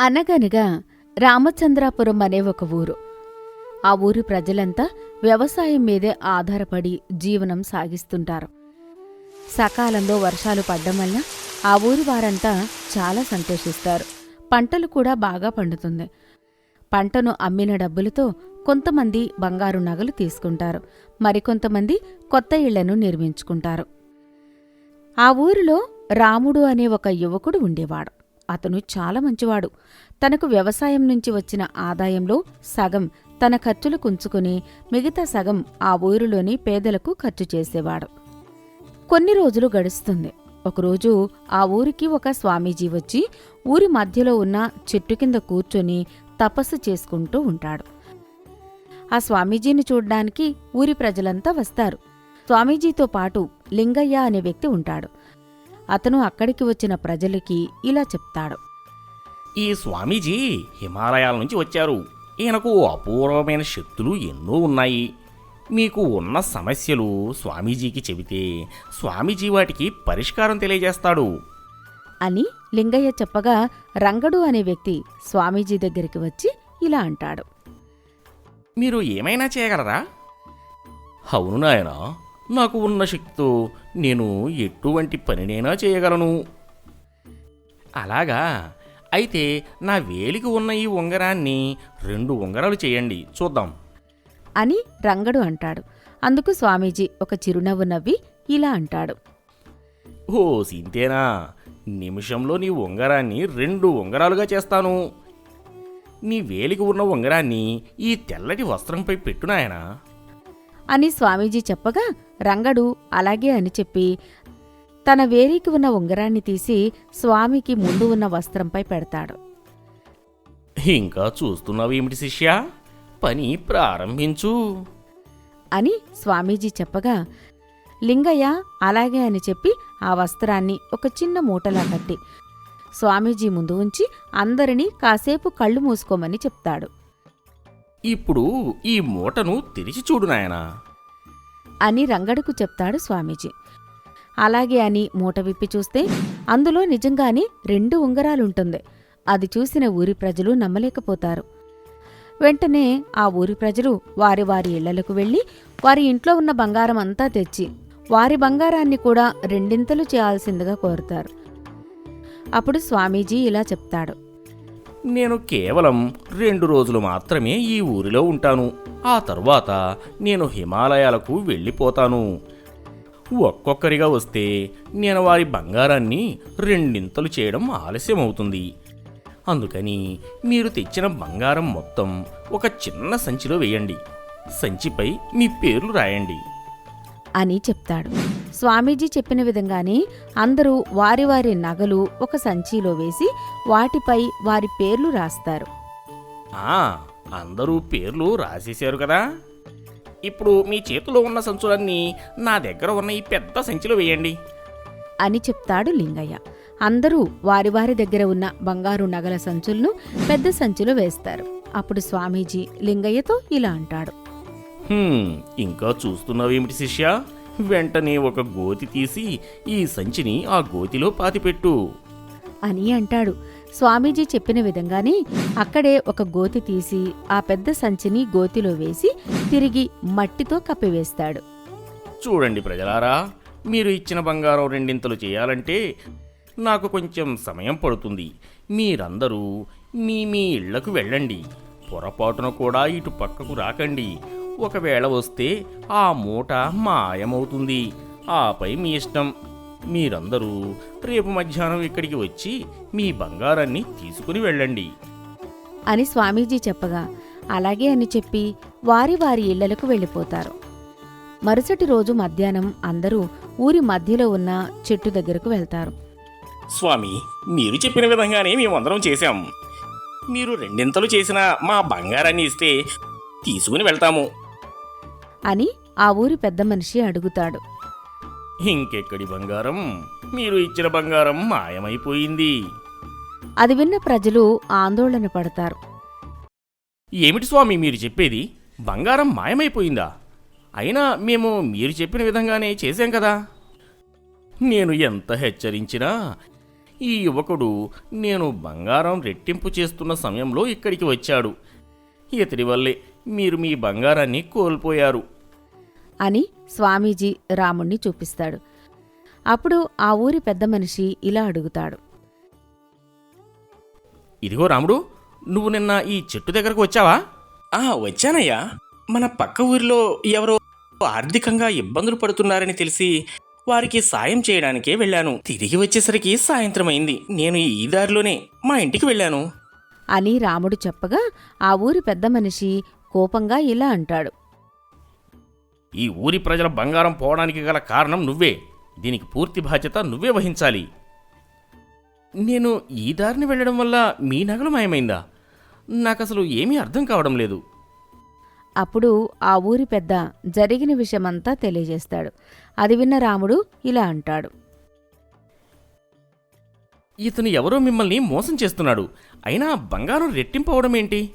అనగనగా రామచంద్రాపురం అనే ఒక ఊరు. ఆ ఊరి ప్రజలంతా వ్యవసాయం మీదే ఆధారపడి జీవనం సాగిస్తుంటారు. సకాలంలో వర్షాలు పడ్డం వల్ల ఆ ఊరి వారంతా చాలా సంతోషిస్తారు. పంటలు కూడా బాగా పండుతుంది. పంటను అమ్మిన డబ్బులతో కొంతమంది బంగారు నగలు తీసుకుంటారు. మరికొంతమంది కొత్త ఇళ్ళను నిర్మించుకుంటారు. ఆ ఊరిలో రాముడు అనే ఒక యువకుడు ఉండేవాడు. అతను చాలా మంచివాడు. తనకు వ్యవసాయం నుంచి వచ్చిన ఆదాయంలో సగం తన ఖర్చులు కుంచుకుని మిగతా సగం ఆ ఊరిలోని పేదలకు ఖర్చు చేసేవాడు. కొన్ని రోజులు గడుస్తుంది. ఒకరోజు ఆ ఊరికి ఒక స్వామీజీ వచ్చి ఊరి మధ్యలో ఉన్న చెట్టు కింద కూర్చొని తపస్సు చేసుకుంటూ ఉంటాడు. ఆ స్వామీజీని చూడ్డానికి ఊరి ప్రజలంతా వస్తారు. స్వామీజీతో పాటు లింగయ్య అనే వ్యక్తి ఉంటాడు. అతను అక్కడికి వచ్చిన ప్రజలకి ఇలా చెప్తాడు. ఈ స్వామీజీ హిమాలయాల నుంచి వచ్చారు. ఈయనకు అపూర్వమైన శక్తులు ఎన్నో ఉన్నాయి. మీకు ఉన్న సమస్యలు స్వామీజీకి చెబితే స్వామీజీ వాటికి పరిష్కారం తెలియజేస్తాడు. అని లింగయ్య చెప్పగా రంగడు అనే వ్యక్తి స్వామీజీ దగ్గరికి వచ్చి ఇలా అంటాడు. మీరు ఏమైనా చేయగలరా? అవును నాయనా నాకు ఉన్న శక్తితో నేను ఎటువంటి పనినైనా చేయగలను. అలాగా. అయితే నా వేలికి ఉన్న ఈ ఉంగరాన్ని రెండు ఉంగరాలు చేయండి. చూద్దాం. అని రంగడు అంటాడు. అందుకు స్వామీజీ ఒక చిరునవ్వు నవ్వి ఇలా అంటాడు. ఓ సింతేనా నిమిషంలో నీ ఉంగరాన్ని రెండు ఉంగరాలుగా చేస్తాను. నీ వేలికి ఉన్న ఉంగరాన్ని ఈ తెల్లటి వస్త్రంపై పెట్టు నాయనా. అని స్వామీజీ చెప్పగా రంగడు అలాగే అని చెప్పి తన వేలికి ఉన్న ఉంగరాన్ని తీసి స్వామికి ముందు ఉన్న వస్త్రంపై పెడతాడు. ఇంకా చూస్తున్నావేమిటి శిష్య? పని ప్రారంభించు. అని స్వామీజీ చెప్పగా లింగయ్య అలాగే అని చెప్పి ఆ వస్త్రాన్ని ఒక చిన్న మూటలా కట్టి స్వామీజీ ముందు ఉంచి అందరినీ కాసేపు కళ్ళు మూసుకోమని చెప్తాడు. ఇప్పుడు ఈ మూటను తెరిచి చూడు నాయనా. అని రంగడుకు చెప్తాడు స్వామీజీ. అలాగే అని మూట విప్పి చూస్తే అందులో నిజంగానే రెండు ఉంగరాలుంటుంది. అది చూసిన ఊరి ప్రజలు నమ్మలేకపోతారు. వెంటనే ఆ ఊరి ప్రజలు వారి వారి ఇళ్ళలకు వెళ్ళి వారి ఇంట్లో ఉన్న బంగారం అంతా తెచ్చి వారి బంగారాన్ని కూడా రెండింతలు చేయాల్సిందిగా కోరుతారు. అప్పుడు స్వామీజీ ఇలా చెప్తాడు. నేను కేవలం రెండు రోజులు మాత్రమే ఈ ఊరిలో ఉంటాను. ఆ తరువాత నేను హిమాలయాలకు వెళ్ళిపోతాను. ఒక్కొక్కరిగా వస్తే నేను వారి బంగారాన్ని రెండింతలు చేయడం ఆలస్యం అవుతుంది అందుకని మీరు తెచ్చిన బంగారం మొత్తం ఒక చిన్న సంచిలో వేయండి. సంచిపై మీ పేర్లు రాయండి. అని చెప్తాడు. స్వామీజీ చెప్పిన విధంగానే అందరూ వారి వారి నగలు ఒక సంచిలో వేసి వాటిపై వారి పేర్లు రాస్తారు. అందరూ పేర్లు రాసేశారు కదా. ఇప్పుడు మీ చేతిలో ఉన్న సంచులన్నీ నా దగ్గర ఉన్న ఈ పెద్ద సంచిలో వేయండి. అని చెప్తాడు లింగయ్య. అందరూ వారి వారి దగ్గర ఉన్న బంగారు నగల సంచులను పెద్ద సంచిలో వేస్తారు. అప్పుడు స్వామీజీ లింగయ్యతో ఇలా అంటాడు. ఇంకా చూస్తున్నావేమిటి శిష్య? వెంటనే ఒక గోతి తీసి ఈ సంచిని ఆ గోతిలో పాతిపెట్టు. అని అంటాడు. స్వామీజీ చెప్పిన విధంగానే అక్కడే ఒక గోతి తీసి ఆ పెద్ద సంచిని గోతిలో వేసి తిరిగి మట్టితో కప్పివేస్తాడు. చూడండి ప్రజలారా మీరు ఇచ్చిన బంగారం రెండింతలు చేయాలంటే నాకు కొంచెం సమయం పడుతుంది. మీరందరూ మీ మీ ఇళ్ళకు వెళ్ళండి. పొరపాటున కూడా ఇటు పక్కకు రాకండి. ఒకవేళ వస్తే ఆ మూట మాయమవుతుంది. ఆపై మీ ఇష్టం. మీరందరూ రేపు మధ్యాహ్నం ఇక్కడికి వచ్చి మీ బంగారాన్ని తీసుకుని వెళ్ళండి. అని స్వామీజీ చెప్పగా. అలాగే అని చెప్పి వారి వారి ఇళ్ళలకు వెళ్ళిపోతారు. మరుసటి రోజు మధ్యాహ్నం అందరూ ఊరి మధ్యలో ఉన్న చెట్టు దగ్గరకు వెళ్తారు. స్వామి మీరు చెప్పిన విధంగానే మేమందరం చేశాం. మీరు రెండింతలు చేసిన మా బంగారాన్ని ఇస్తే తీసుకుని వెళ్తాము. అని ఆ ఊరి పెద్ద మనిషి అడుగుతాడు. ఇంకెక్కడి బంగారం? మీరు ఇచ్చిన బంగారం మాయమైపోయింది. అది విన్న ప్రజలు ఆందోళన పడతారు. ఏమిటి స్వామి మీరు చెప్పేది? బంగారం మాయమైపోయిందా? అయినా మేము మీరు చెప్పిన విధంగానే చేశాం కదా. నేను ఎంత హెచ్చరించినా ఈ యువకుడు నేను బంగారం రెట్టింపు చేస్తున్న సమయంలో ఇక్కడికి వచ్చాడు. ఇతడి వల్లే మీరు మీ బంగారాన్ని కోల్పోయారు. అని స్వామీజీ రాముణ్ణి చూపిస్తాడు. అప్పుడు ఆ ఊరి పెద్ద మనిషి ఇలా అడుగుతాడు. ఇదిగో రాముడు నువ్వు నిన్న ఈ చెట్టు దగ్గరకు వచ్చావా? ఆ వచ్చానయ్యా. మన పక్క ఊరిలో ఎవరో ఆర్థికంగా ఇబ్బందులు పడుతున్నారని తెలిసి వారికి సాయం చేయడానికే వెళ్ళాను. తిరిగి వచ్చేసరికి సాయంత్రం అయింది. నేను ఈ దారిలోనే మా ఇంటికి వెళ్ళాను. అని రాముడు చెప్పగా ఆ ఊరి పెద్ద మనిషి కోపంగా ఇలా అంటాడు. ఈ ఊరి ప్రజల బంగారం పోవడానికి గల కారణం నువ్వే. దీనికి పూర్తి బాధ్యత నువ్వే వహించాలి. నేను ఈ దారిని వెళ్ళడం వల్ల మీ నగలు మాయమైందా? నాకు అసలు ఏమీ అర్థం కావడం లేదు. అప్పుడు ఆ ఊరి పెద్ద జరిగిన విషయమంతా తెలియజేస్తాడు. అది విన్న రాముడు ఇలా అంటాడు. ఇతను ఎవరో మిమ్మల్ని మోసం చేస్తున్నాడు. అయినా బంగారం రెట్టింపవడం ఏంటి?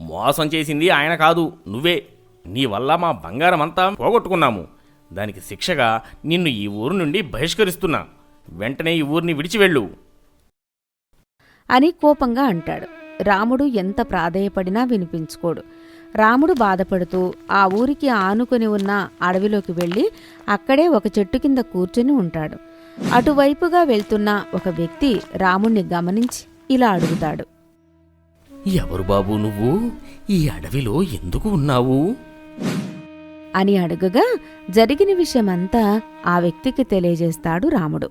మోసం చేసింది ఆయన కాదు నువ్వే. నీ వల్ల మా బంగారం అంతా పోగొట్టుకున్నాము. దానికి శిక్షగా నిన్ను ఈ ఊరు నుండి బహిష్కరిస్తున్నా. వెంటనే ఈ ఊరిని విడిచివెళ్ళు అని కోపంగా అంటాడు. రాముడు ఎంత ప్రాధేయపడినా వినిపించుకోడు. రాముడు బాధపడుతూ ఆ ఊరికి ఆనుకొని ఉన్న అడవిలోకి వెళ్ళి అక్కడే ఒక చెట్టు కింద కూర్చుని ఉంటాడు. అటువైపుగా వెళ్తున్న ఒక వ్యక్తి రాముణ్ణి గమనించి ఇలా అడుగుతాడు. ఎవరు బాబు నువ్వు? ఈ అడవిలో ఎందుకు ఉన్నావు? అని అడుగగా జరిగిన విషయమంతా ఆ వ్యక్తికి తెలియజేస్తాడు రాముడు.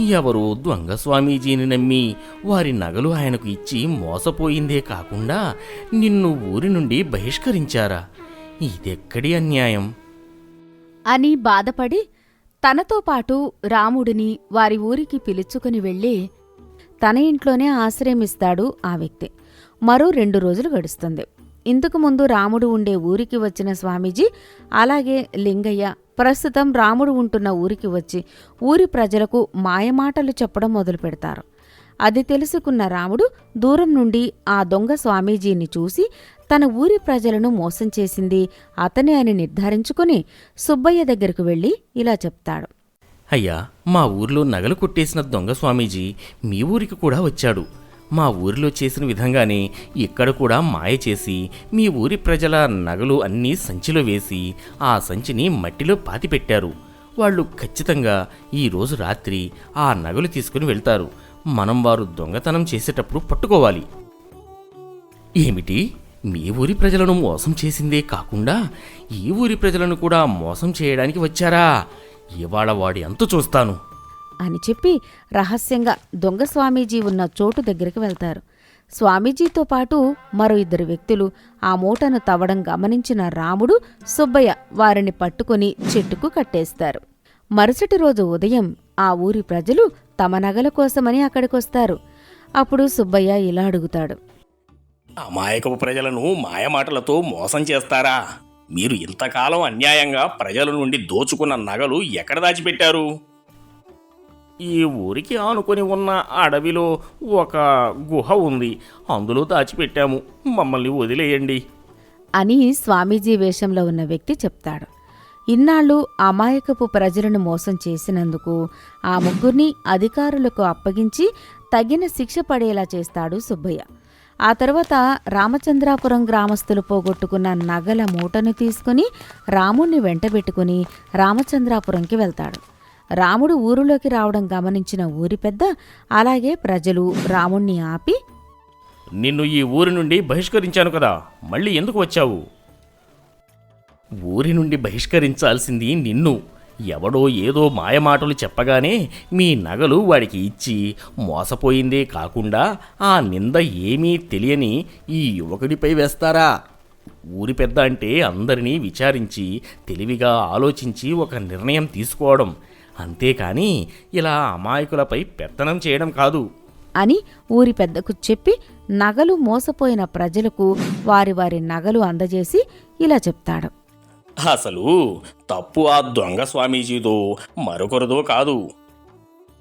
ఎవరో దొంగ స్వామీజీని నమ్మి వారి నగలు ఆయనకు ఇచ్చి మోసపోయిందే కాకుండా నిన్ను ఊరి నుండి బహిష్కరించారా? ఇదెక్కడి అన్యాయం? అని బాధపడి తనతో పాటు రాముడిని వారి ఊరికి పిలుచుకుని వెళ్ళి తన ఇంట్లోనే ఆశ్రయమిస్తాడు ఆ వ్యక్తి. మరో రెండు రోజులు గడుస్తుంది. ఇంతకు ముందు రాముడు ఉండే ఊరికి వచ్చిన స్వామీజీ అలాగే లింగయ్య ప్రస్తుతం రాముడు ఉంటున్న ఊరికి వచ్చి ఊరి ప్రజలకు మాయమాటలు చెప్పడం మొదలు పెడతారు. అది తెలుసుకున్న రాముడు దూరం నుండి ఆ దొంగ స్వామీజీని చూసి తన ఊరి ప్రజలను మోసం చేసింది అతనే అని నిర్ధారించుకుని సుబ్బయ్య దగ్గరకు వెళ్ళి ఇలా చెప్తాడు. అయ్యా మా ఊరిలో నగలు కొట్టేసిన దొంగ స్వామీజీ మీ ఊరికి కూడా వచ్చాడు. మా ఊరిలో చేసిన విధంగానే ఇక్కడ కూడా మాయ చేసి మీ ఊరి ప్రజల నగలు అన్నీ సంచిలో వేసి ఆ సంచిని మట్టిలో పాతిపెట్టారు. వాళ్ళు ఖచ్చితంగా ఈరోజు రాత్రి ఆ నగలు తీసుకుని వెళ్తారు. మనం వారు దొంగతనం చేసేటప్పుడు పట్టుకోవాలి. ఏమిటి? మీ ఊరి ప్రజలను మోసం చేసిందే కాకుండా ఈ ఊరి ప్రజలను కూడా మోసం చేయడానికి వచ్చారా? ఇవాళ వాడి అంతు చూస్తాను. అని చెప్పి రహస్యంగా దొంగ స్వామీజీ ఉన్న చోటు దగ్గరికి వెళ్తారు. స్వామీజీతో పాటు మరో ఇద్దరు వ్యక్తులు ఆ మూటను తవ్వడం గమనించిన రాముడు సుబ్బయ్య వారిని పట్టుకొని చెట్టుకు కట్టేస్తారు. మరుసటి రోజు ఉదయం ఆ ఊరి ప్రజలు తమ నగల కోసమని అక్కడికొస్తారు. అప్పుడు సుబ్బయ్య ఇలా అడుగుతాడు. అమాయకపు ప్రజలను మాయమాటలతో మోసం చేస్తారా? మీరు ఇంతకాలం అన్యాయంగా ప్రజల నుండి దోచుకున్న నగలు ఎక్కడ దాచిపెట్టారు? ఈ ఊరికి ఆనుకొని ఉన్న అడవిలో ఒక గుహ ఉంది. అందులో దాచిపెట్టాము. మమ్మల్ని వదిలేయండి. అని స్వామీజీ వేషంలో ఉన్న వ్యక్తి చెప్తాడు. ఇన్నాళ్ళు అమాయకపు ప్రజలను మోసం చేసినందుకు ఆ ముగ్గురిని అధికారులకు అప్పగించి తగిన శిక్ష పడేలా చేస్తాడు సుబ్బయ్య. ఆ తర్వాత రామచంద్రాపురం గ్రామస్తులు పోగొట్టుకున్న నగల మూటను తీసుకుని రాముణ్ణి వెంటబెట్టుకుని రామచంద్రాపురంకి వెళ్తాడు. రాముడు ఊరిలోకి రావడం గమనించిన ఊరి పెద్ద అలాగే ప్రజలు రాముణ్ణి ఆపి నిన్ను ఈ ఊరి నుండి బహిష్కరించాను కదా మళ్ళీ ఎందుకు వచ్చావు? ఊరి నుండి బహిష్కరించాల్సింది నిన్ను. ఎవడో ఏదో మాయమాటలు చెప్పగానే మీ నగలు వాడికి ఇచ్చి మోసపోయిందే కాకుండా ఆ నింద ఏమీ తెలియని ఈ యువకుడిపై వేస్తారా? ఊరి పెద్ద అంటే అందరినీ విచారించి తెలివిగా ఆలోచించి ఒక నిర్ణయం తీసుకోవడం. అంతేకాని ఇలా అమాయకులపై పెత్తనం చేయడం కాదు. అని ఊరి పెద్దకు చెప్పి నగలు మోసపోయిన ప్రజలకు వారి వారి నగలు అందజేసి ఇలా చెప్తాడు. అసలు తప్పు ఆ దొంగ స్వామీజీదో మరొకరిదో కాదు.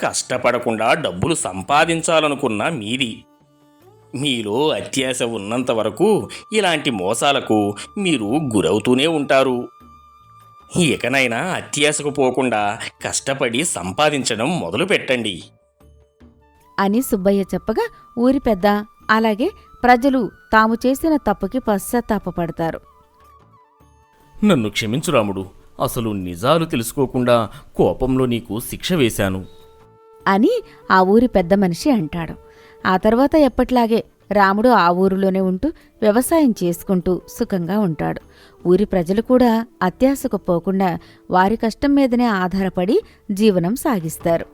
కష్టపడకుండా డబ్బులు సంపాదించాలనుకున్న మీది. మీలో అత్యాశ ఉన్నంత వరకు ఇలాంటి మోసాలకు మీరు గురవుతూనే ఉంటారు. ఇకనైనా అత్యాశకు పోకుండా కష్టపడి సంపాదించడం మొదలు పెట్టండి అని సుబ్బయ్య చెప్పగా ఊరి పెద్ద అలాగే ప్రజలు తాము చేసిన తప్పుకి పశ్చాత్తాపడతారు నన్ను క్షమించు రాముడు. అసలు నిజాలు తెలుసుకోకుండా కోపంలో నీకు శిక్ష వేశాను. అని ఆ ఊరి పెద్ద మనిషి అంటాడు. ఆ తర్వాత ఎప్పట్లాగే రాముడు ఆ ఊరిలోనే ఉంటూ వ్యవసాయం చేసుకుంటూ సుఖంగా ఉంటాడు. ఊరి ప్రజలు కూడా అత్యాశకు పోకుండా వారి కష్టం మీదనే ఆధారపడి జీవనం సాగిస్తారు.